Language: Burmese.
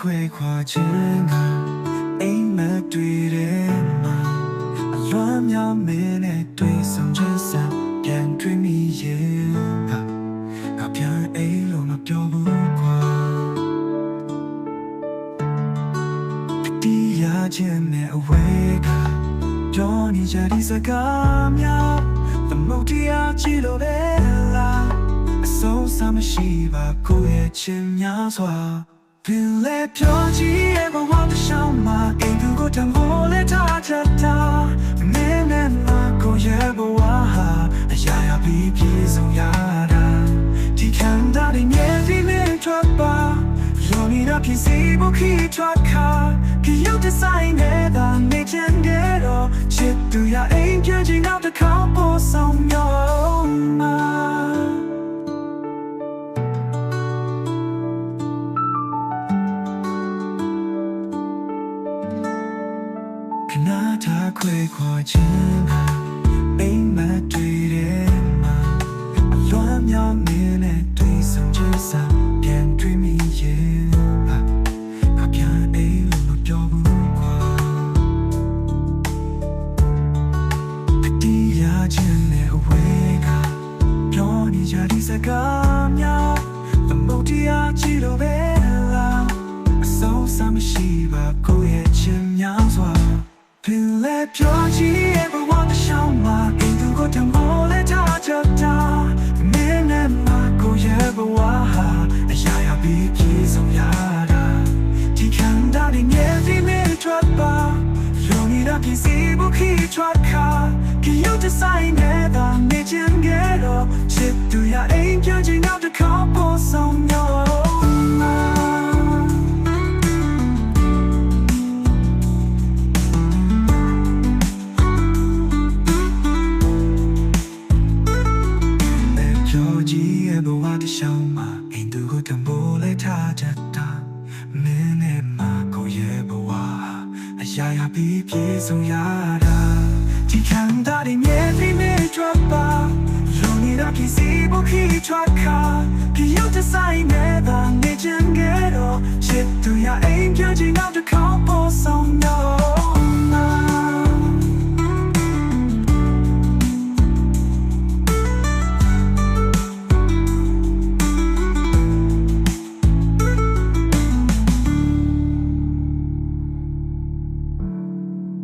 ခွဲခွာခြင်းကအိမ်မက်တွေ့တဲ့မှာအလွမ်းများမင်းနဲ့တွေ့ဆုံချက်စံပြန်တွေ့မိရဲ့ကငါပြန်အိမ်လို့မပြောဘူးကွာဒီရခြင်းနဲ့အဝေးကပြောနေကြဒီစကားများသမုတ်တရားကြည့်လို့လေလားအဆုံးစမရှိပါကိုယ့်ရဲ့ချင်များစွာ ပင်လေပြောကြည့်ရဲ့ဘဝတစ်ရှောင်းမှာအိမ်သူကိုတမိုးလေထားချတ်တာမင်းနဲ့ငါကိုယ့်ရဲ့ဘဝဟာအရာရာပြီးပြည့်စုံရတာဒီခံတာတွေမြဲပြီးနေထွက်ပါလောနီရာဖြစ်စီဖို့ခီထွက်ခါခီရုပ်ဒီဇိုင်းနဲ့တာနေချင်တဲ့တော့ချစ်သူရအိမ်ပြန်ချင်တော့တစ်ခါ ခဏထားခွဲခွာခြင်းကအိမ်မက်တွေ့တဲ့မှာအလွမ်းများမင်းနဲ့တွေ့ဆုံချက်စာပြန်တွေ့မိရဲ့ပါအပြန်အိမ်လို့မပြောဘူးကွာပတိရခြင်းနဲ့အဝေးကပြောနေကြဒီစကားများသမုတ်တရားကြည့်လို့ပဲလားအဆုံးစမရှိပါကိုယ့်ရဲ့ချင်များစွာ ပင်လေပြောကြည့်ရဲ့ဘဝတစ်ရှောင်းမှာအိမ်သူကိုတမောလဲထားချတာမင်းနဲ့မကိုရဲ့ဘဝဟာအရာရာပြီးပြည့်စုံရတာဒီခံတာတွေမြဲပြီးနေထွက်ပါလုံနေတာပြည့်စည်ဖို့ခီထွက်ခါကယူတဆို နဲ့ပြောကြည့်ရဲ့ဘဝတစ်ရှောင်းမှာအိမ်သူကိုတမိုးလဲထားချတာမင်းနဲ့မကိုရဲ့ဘဝအရာရာပြီးပြေဆုံးရတာဒီခံတာတွေမြဲပြီးနေထွက်ပါလုံနေတာဖြစ်စီဖို့ခီထွက်ခါပြရုပ်တဆိုင်နေတာနေချင်ကြတော့ချစ်သူရအိမ်ပြန်ချင်တော့တစ်ခေါက်ပေါ်ဆောင်တော့